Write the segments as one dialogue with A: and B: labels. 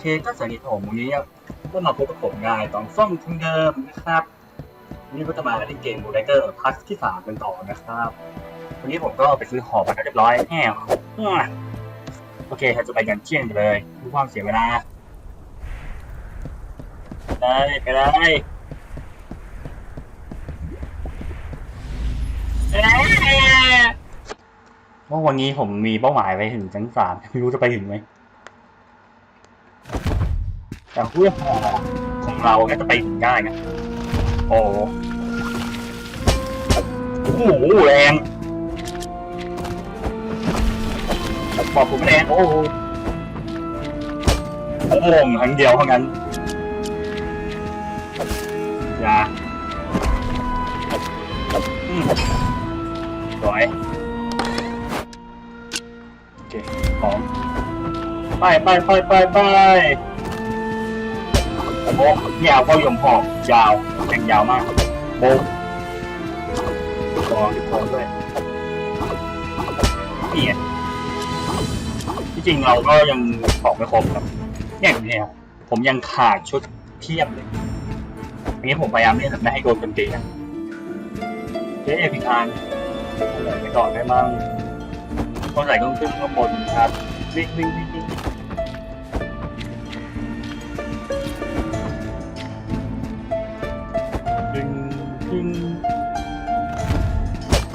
A: เคก็สวัสดีครับผมวันนี้ก็มาพบกับผมงายตอนซ่อมทั้งเดิมนะครับวันนี้ก็จะมาเล่นเกมบูไดเกอร์พาร์ทที่สามกันต่อนะครับ วันนี้ผมก็ไปซื้อหอมาเรียบร้อยแห้วโอเคเราจะไปกันเที่ยงกันเลยเพื่อความเสียเวลาไปเลยไปเลยเอ้ยว่าวันนี้ผมมีเป้าหมายไปถึงชั้นสามไม่รู้จะไปถึงไหม แต่เพื่อหอของเราก็จะไปถึงได้นะโอ้โหโอ้โหแรงบอกผมแรงโอ้โหโอ้โหทั้งเดียวเท่านั้นอย่าอืมสวยโอเคของไปไปไปไปไป โอ้โหยาวก็ยมหอบยาวแข่งยาวมากโบ้กองกอด้วยนี่ไงที่จริงเราก็ยังของไม่ครบครับเนี่ยเนี่ยผมยังขาดชุดเทียบเลยอันนี้ผมพยายามที่จะไม่ให้โดนเป็นตีนะเจ๊เอพิคานไปก่อนได้มั่งคนใส่ต้องขึ้นข้างบนครับวิ่งวิ่งวิ่ง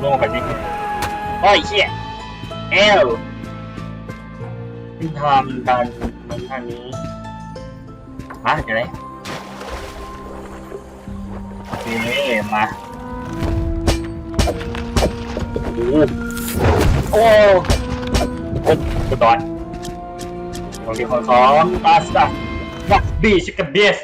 A: มเราลงไปนี่โอ้ยเชี่ยเอลที่ทำการเหมือนทางนี้มาเดี๋ยวไหนโอเคมาโอ้โหกดดอนโอเคของของตาสตาวักบีชิคกับเบส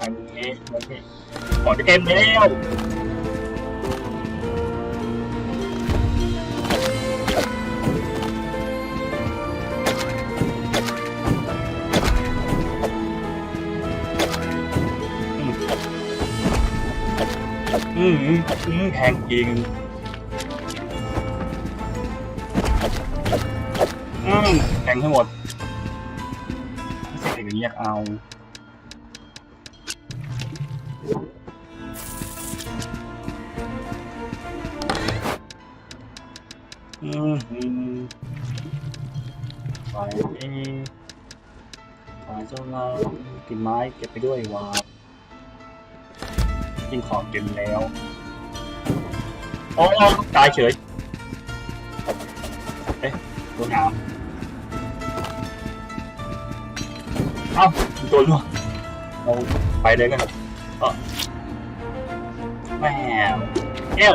A: อันนี้มันนี่ขอจะเกมแล้วอืมอืมอืมแพงจริงอืมแพงทั้งหมด ไม่ใช่อย่างนี้อยกเอาอืมไปไปเจ้าเรากินไม้เก็บไปด้วยวากินของกินแล้วโอ้ตายเฉย เอ๊ะตัวหนา เอ้ามีตัวรั่วเราไปเลยกันเถอะเออแม่เอ้ว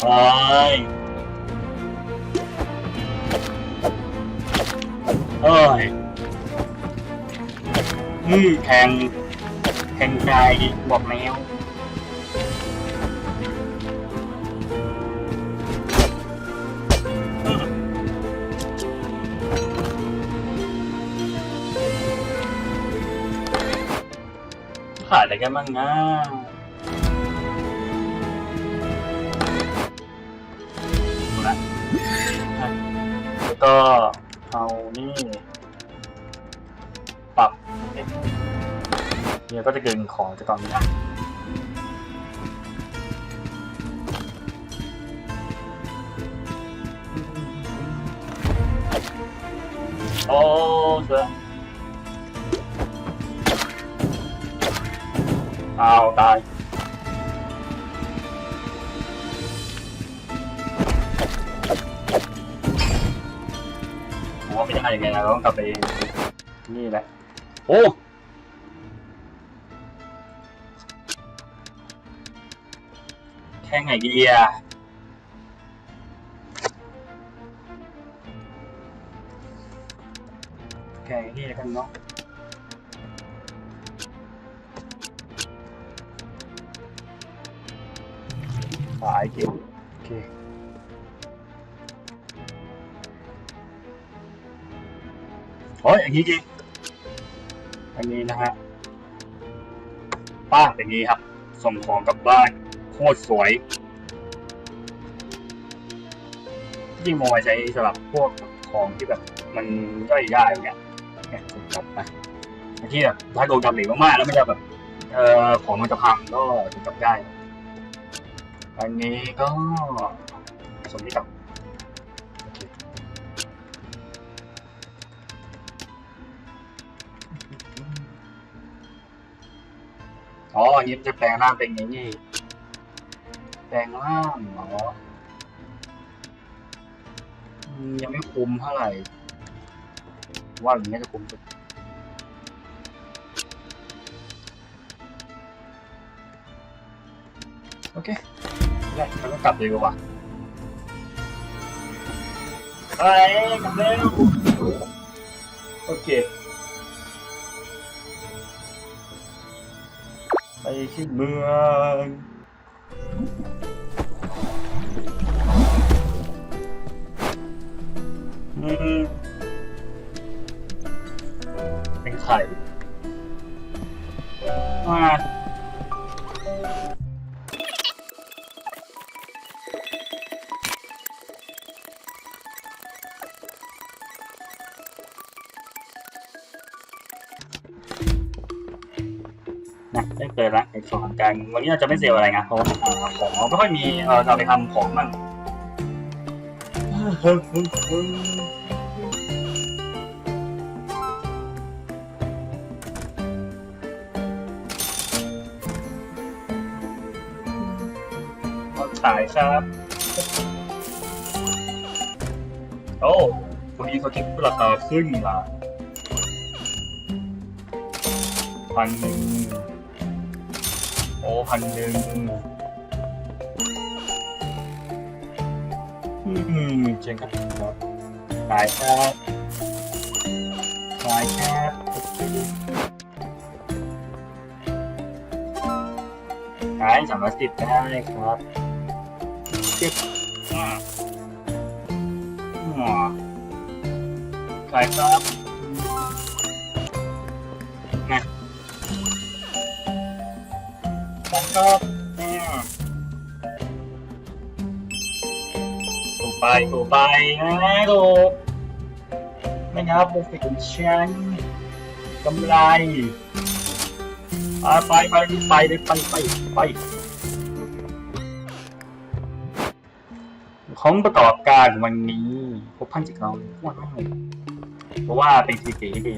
A: ไปเอ้ยอืมแข่งแข่งใจบอกแล้ว ขาดอะไรกันบ้างนะดูละแล้วก็เอานี่ ปรับเนี่ยก็จะเกินของจากตอนนี้โอ้เสือ เอาตายผมว่าไม่ได้ยังไงเราต้องกลับไปนี่แหละ โอ้แค่ไงดีอะแค่นี้แล้วกันเนาะ สายเก็บโอเคโอ้ยอย่างนี้จริงอันนี้นะฮะป้าอย่างนี้ครับ ส่งของกลับบ้านโคตรสวย ยิ่งโมไว้ใช้สำหรับพวกของที่แบบมันย่อยยากอย่างเงี้ยเนี่ยส่งกลับไปบางทีแบบถ้าโดนกำเหลวมากๆแล้วมันจะแบบเอ่อของมันจะพังก็ส่งกลับได้ อันนี้ก็ส่งที่กลับอ๋ออันนี้มันจะแปลงร่างเป็นอย่างนี้แปลงร่างเหรอยังไม่คุ้มเท่าไหร่ ว่าอย่างนี้จะคุ้มสุดโอเค ได้แล้วก็กลับเลยว่าไปกลับเร็วโอเค ไปที่เมืองอืมเป็นไข่มา เจองกันวันนี้เราจะไม่เซลอะไรนะเพราะว่าของไม่ค่อยมีเออเราไปทำของมันมาขายครับ โอ้คนนี้เขาคิดราคาขึ้นละพันหนึ่ง อ้พันหนึ่งอืมเจ๋งครับขายครับขายครับขายสามร้อยสิบได้ครับเก็บอ่าอ่าขายครับ ครับถูกไปถูกไปนะถูกไม่นับโปรฟิตของฉันกำไรไปไปไปเลยไปไปไปของประกอบการวันนี้พบพันจิตเราว้าวเพราะว่าเป็นสีสีดี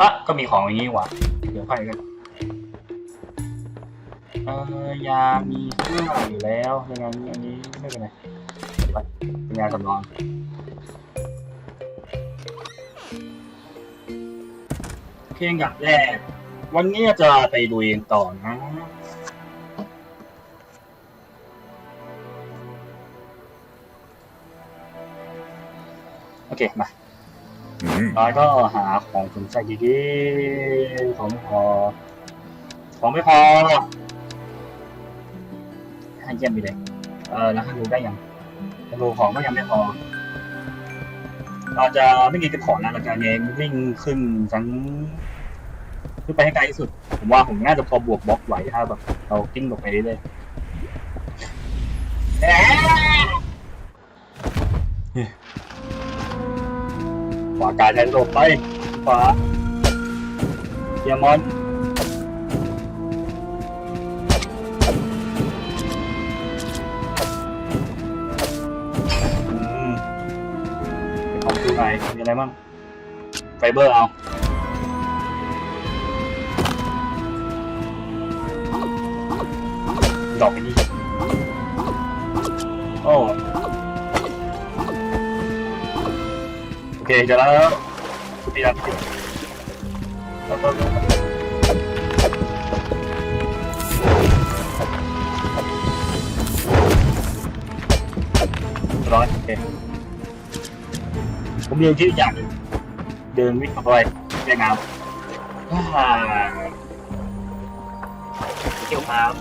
A: อะก็มีของอย่างนี้ว่ะเดี๋ยวไปกันเอ่อยามีห้าอยู่แล้วยังไงอันนี้ไม่เป็นไรไปเป็นยาสำรองเคอันดับแรกวันนี้จะไปดูเองต่อนะโอเค มา แล้วก็หาของสนใจดีๆของไม่พอของไม่พอให้เยี่ยมไปเลย เออแล้วให้ดูได้ยังดูของก็ยังไม่พอ เราจะไม่มีเก็บของนะเราจะเน้นวิ่งขึ้นชั้นขึ้นไปให้ไกลที่สุด ผมว่าผมน่าจะพอบวกบล็อกไหวถ้าแบบ เรากิ้งลงไปเรื่อยๆ การแทนหลบไปขวาเยามอนอืมมีอะไรบ้างไฟเบอร์เอาดอกไปนี่โอ้ โอเคเดี๋ยวแล้วปีละปีแล้วก็ร้อยโอเคผมเรียนชื่ออย่างเดินวิ่งเข้าไปแย่งน้ำเกี่ยวครับ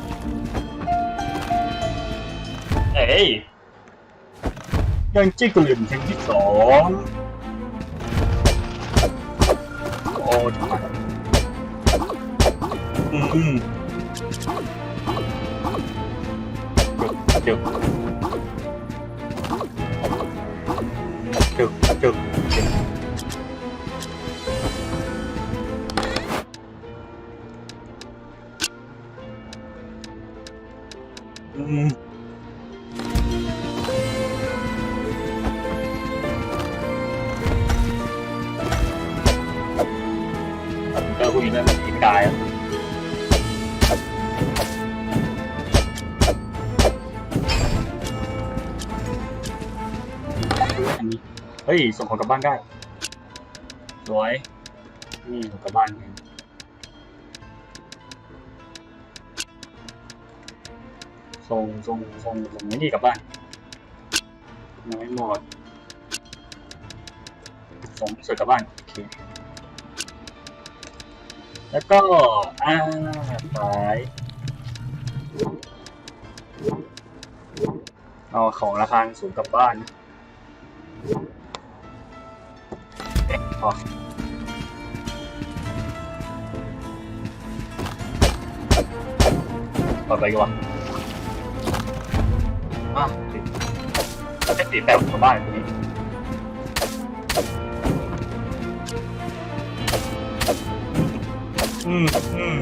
A: เอ้ยยังจิ้งกลืมครั้งที่สอง โอ้ทำไมอื ส่งของกลับบ้านได้สวยนี่ส่งกลับบ้านเองส่งส่งส่งส่งไม่ดีกลับบ้านยังไม่หมดส่งสวยกลับบ้านโอเคแล้วก็อ่าสายเอาของราคาสูงกลับบ้านเอ๊ะ พอพอไปดีกว่าอะติดก็จะติดแปลกชาวบ้านตรงนี้อืมอืม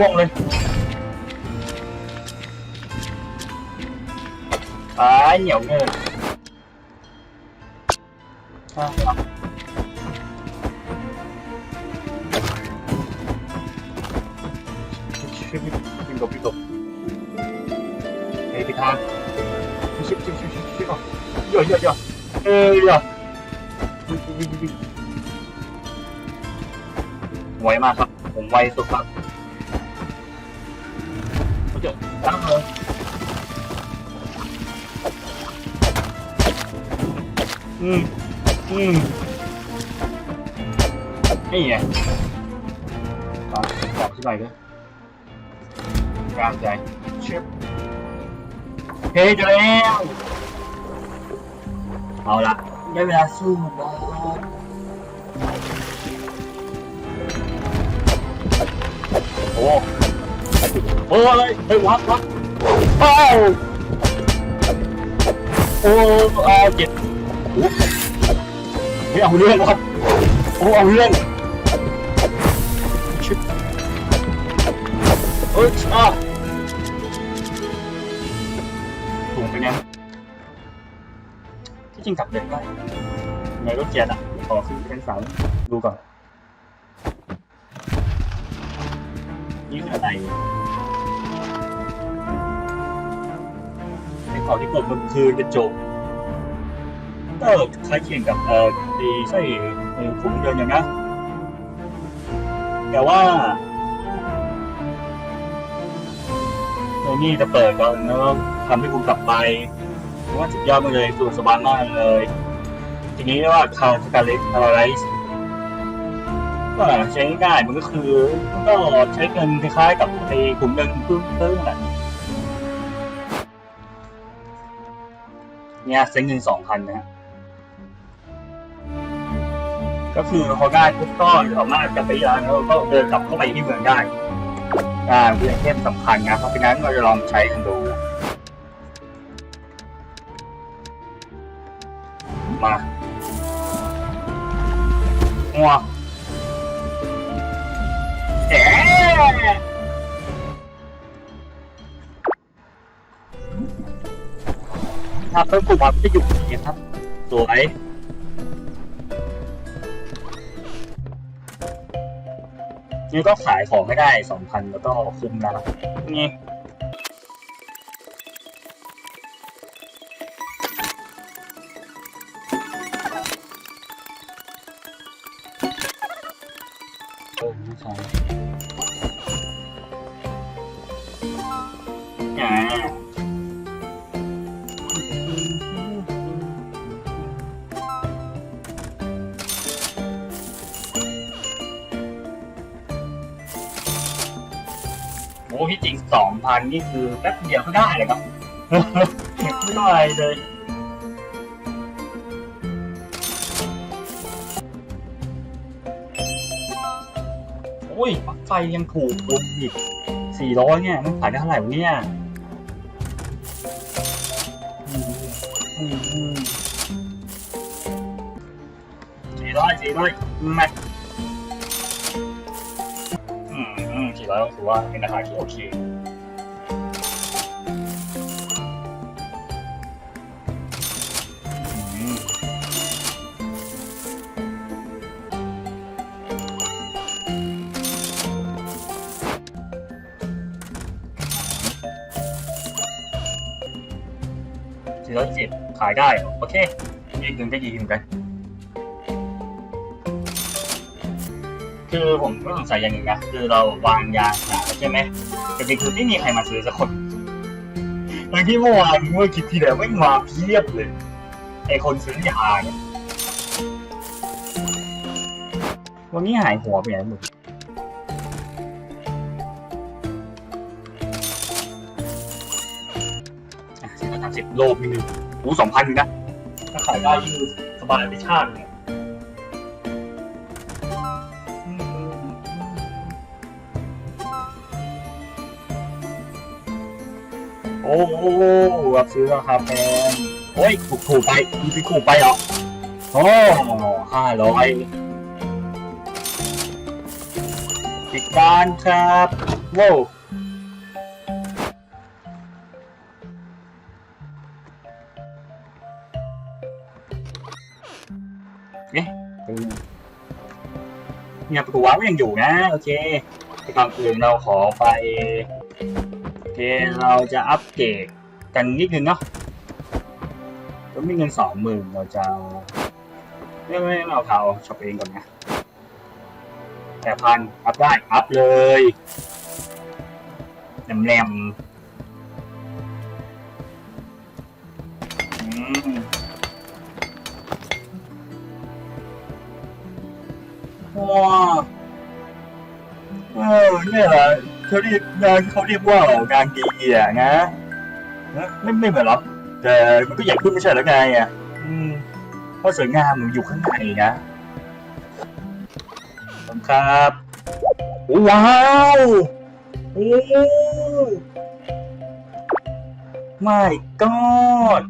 A: อ้โหของร่วงเลยตายเหนียวเงินอะชิบชิบกบชิบกบเฮ้ยพี่ทางชิบชิบชิบชิบชิบเยอะเยอะเยอะเอ้ยเยอะไวมากครับผมไวสุดครับ เขาจะตั้งเลยอืมอืมนี่ไงต่อต่อที่ไหน เชิบเฮ้ยเจอแล้วเอะได้เวลาสู้บอสโอ้โอ้ยเฮ้ยวัดวัดโอ้โอ้อาเจ็บโอ้ไม่เอาเรื่องครับโอ้เอาเรื่องชิบเอ้ยอะถุงเป็นไงที่จริงกลับเด็กได้ในรถเกียร์อะขอขึ้นเป็นสามดูก่อนนี่คืออะไร ในของที่กดมันคือกระจกก็คล้ายเคียงกับเอ่อดีใช่เอ่อขุมเดินอย่างนะ แต่ว่าในนี่จะเปิดก่อนแล้วทำให้คุณกลับไปเพราะว่าสุดยอดมากเลยสูสบายมากเลย ทีนี้ว่าคาร์สกาเลตพาราไลซ์ก็ใช้ง่ายมันก็คือ ก็ใช้เงินคล้ายๆกับไอ้กลุ่มเงินพึ่งเพิ่งแหละ เนี่ยใช้เงินสองพันนะฮะก็คือพอได้ปุ๊บก็สามารถจะไปร้านแล้วก็เดินกลับเข้าไปที่เมืองได้อ่าเป็นเทพสำคัญนะเพราะฉะนั้นเราจะลองใช้กันดู มางัวเอ๊ะถ้าเพิ่มกลุ่มมาจะอยู่อย่างนี้ครับ สวยนี่ก็ขายของไม่ได้สองพันแล้วก็คุ้มนะนี่ พันนี่คือแป๊บเดียวก็ได้เลยครับ ไม่ต้องอะไรเลยโอ้ยปลั๊กไฟยังถูกลงอีกสี่ร้อยเนี่ยมันขายได้เท่าไหร่วะเนี่ยสี่ร้อยสี่ร้อยแม็กอืมอืมสี่ร้อยก็ถือว่าเป็นราคาที่โอเค ขายได้ โอเค อีกหนึ่งก็ดีเหมือนกันคือผมก็สงสัยอย่างหนึ่งนะคือเราวางยาขายใช่ไหมแต่จริงคือไม่มีใครมาซื้อสักคนทั้งที่เมื่อวานเมื่อคิดที่แล้วไม่มาเพียบเลย ไอคนซื้อยาเนี่ยวันนี้หายหัวไปไหนหมดอะสี่ร้อยสามสิบโลมีหนึ่ง โอ้สองพันนะ ถ้าขายได้ยิ่งสบายไปชาติเนี่ยโอ้โหรับซื้อราคาแพงโอ้ยถูกถูกไปมีที่ถูกไปเหรอโอ้ห้าร้อยปิดบ้านครับว้าว เนี่ยประตูว้าวยังอยู่นะโอเคก่อนอื่นเราขอไปโอเคเราจะอัปเกรดกันนิดนึงเนาะก็มีเงินสองหมื่นเราจะเอาไม่ไม่เอาเขาช็อปเองก่อนนะแปดพันอัพได้อัพเลยแหลมแหลมอืม ว้าวเออเนี่ยเหรอเขาเรียกงานที่เขาเรียกว่างานดีอะนะนะไม่ไม่เหมือนหรอกแต่มันก็ใหญ่ขึ้นไม่ใช่หรอไงอะอืมเพราะสวยงามมันอยู่ข้างในนะครับว้าวโอ้ไม่กอด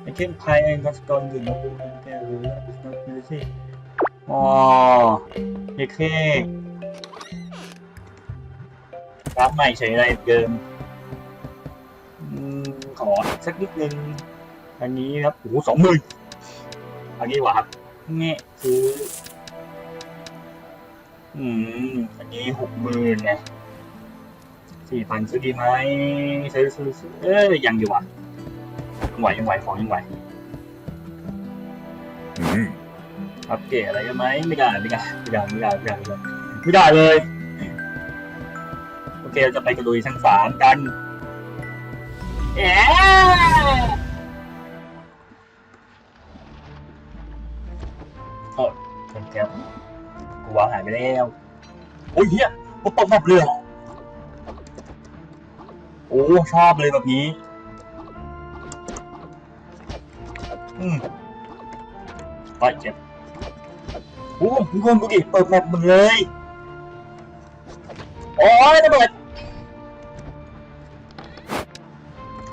A: ไอเข้มไพายกัสกอนอยู่นะพู สิอ๋อเยเครับใหม่เฉยอะไรเดิมอืมขอสักนิดนึง อันนี้ครับโอ้โหสองหมื่นอันนี้หว่าครับเงี้ยซื้อ อืม อันนี้หกหมื่นนะสี่พันซื้อดีไหมซื้อซื้อซื้อเอ้ยยังอยู่อะยังไหวยังไหวของยังไหว
B: Mm.
A: อัปเกรดอะไรกันไหมไม่ได้ไม่ได้ไม่ได้ไม่ได้ไม่ได้ไม่ได้ไม่ได้เลย โอเคเราจะไปกระดุยชั้นสามกันเอ๊ะโอ้เป็นแกกูวางหายไปแล้วโอ้ยเฮียกูตกแบบเรือโอ้ชอบเลยแบบนี้ อืมไปเจ็บ โอ้ทุกคนดูดิเปิดแมปหมดเลยโอ้ยระเบิด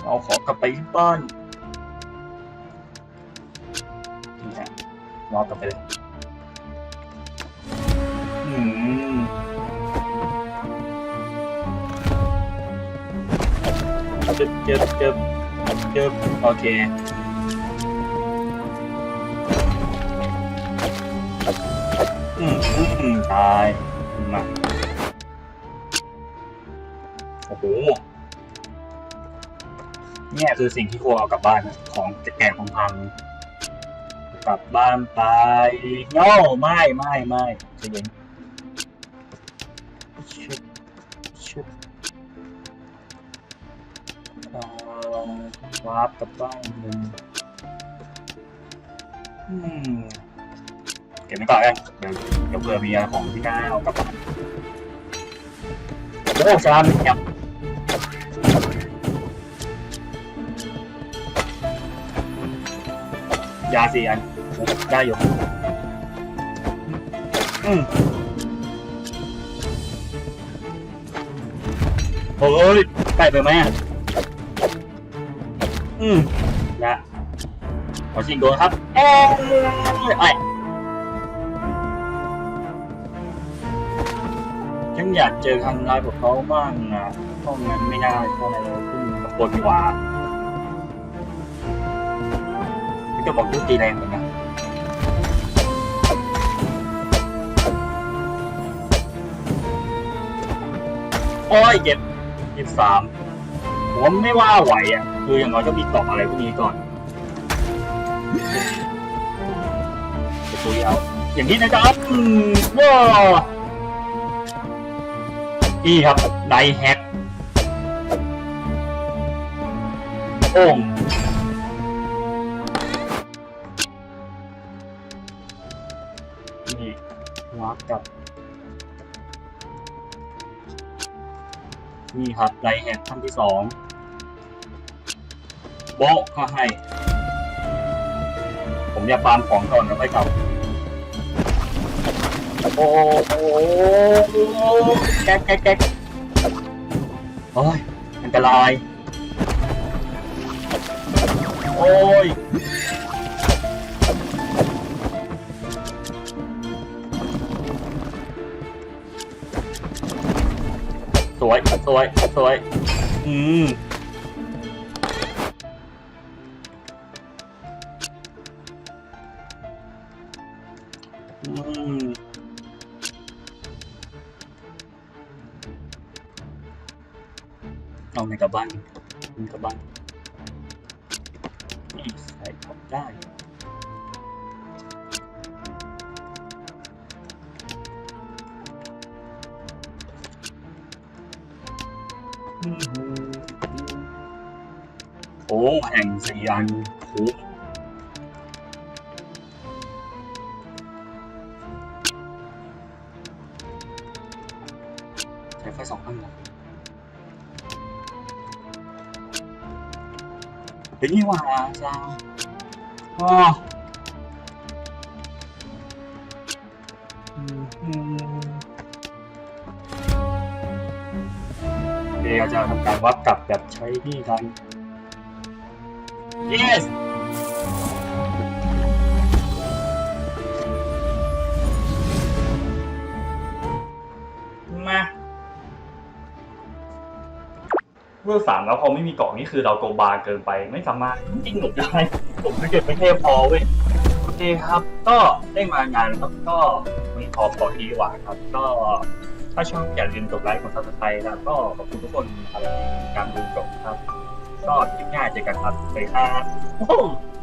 A: เอาของกลับไปที่บ้านนี่ฮะวางกลับไปเลยอืมเจ็บเจ็บเจ็บเจ็บโอเค อืมตายมาโอ้โหเนี่ยคือสิ่งที่ควเอากลับบ้านนะของจะแก่ของพังกลับบ้านไปโน่ไม่ไม่ไม่ใจเย็นชุบชุบเอ่อวาร์ปกลับบ้านหนึ่งอืม เก็บไว้ก่อนกันเดี๋ยวเดี๋ยวเผื่อมีอะไรของที่น่าเอากลับบ้านโอ้ชามยับยาสี่อันได้อยู่อืมโอ้ยใกล้ไปไหมอะอืมนะขอชิงโดนครับเอ้ย อยากเจอคำร้ายของเขาบ้างอะห้องนั้นไม่ได้เพราะอะไรเราเพิ่งกระปนดีกว่าพี่จะบอกยุตีแรงเหมือนกันโอ้ยเจ็บยี่สามผมไม่ว่าไหวอะ คืออย่างน้อยก็มีเกาะอะไรพวกนี้ก่อนประตูเอาอย่างนี้นะครับว้า นี่ครับไดแฮกโอ่งนี่วักกับ นี่ครับไดแฮกขั้นที่สองโบะก็ให้ ผมจะฟาร์มของก่อนแล้วค่อยกลับ โอ้โหแก๊กแก๊กแก๊กโอ้ยอันตราย โอ้ยสวย สวย สวย อืมานในกลับบ้านนี่ใส่ของได้โอ้แห่งสี่อันโอ้ เฮ้ยนี่หว่าจ้าอ๋อเดี๋ยวจะทำการวัดกลับแบบใช้นี่กัน yes เพื่อสามแล้วพอไม่มีเกาะนี่คือเราโกบาเกินไปไม่สามารถจิ้งหลบได้ผมไม่เก็บไม่เทพพอเว้ยโอเคครับ ก็ได้มางานแล้วก็มีพอพอดีกว่าครับ ก็ถ้าชอบอย่าลืมกดไลค์กดซับสไครต์แล้วก็ขอบคุณทุกคนครับการดูจบครับ ก็คลิปหน้าเจอกันครับสวัสดีครับ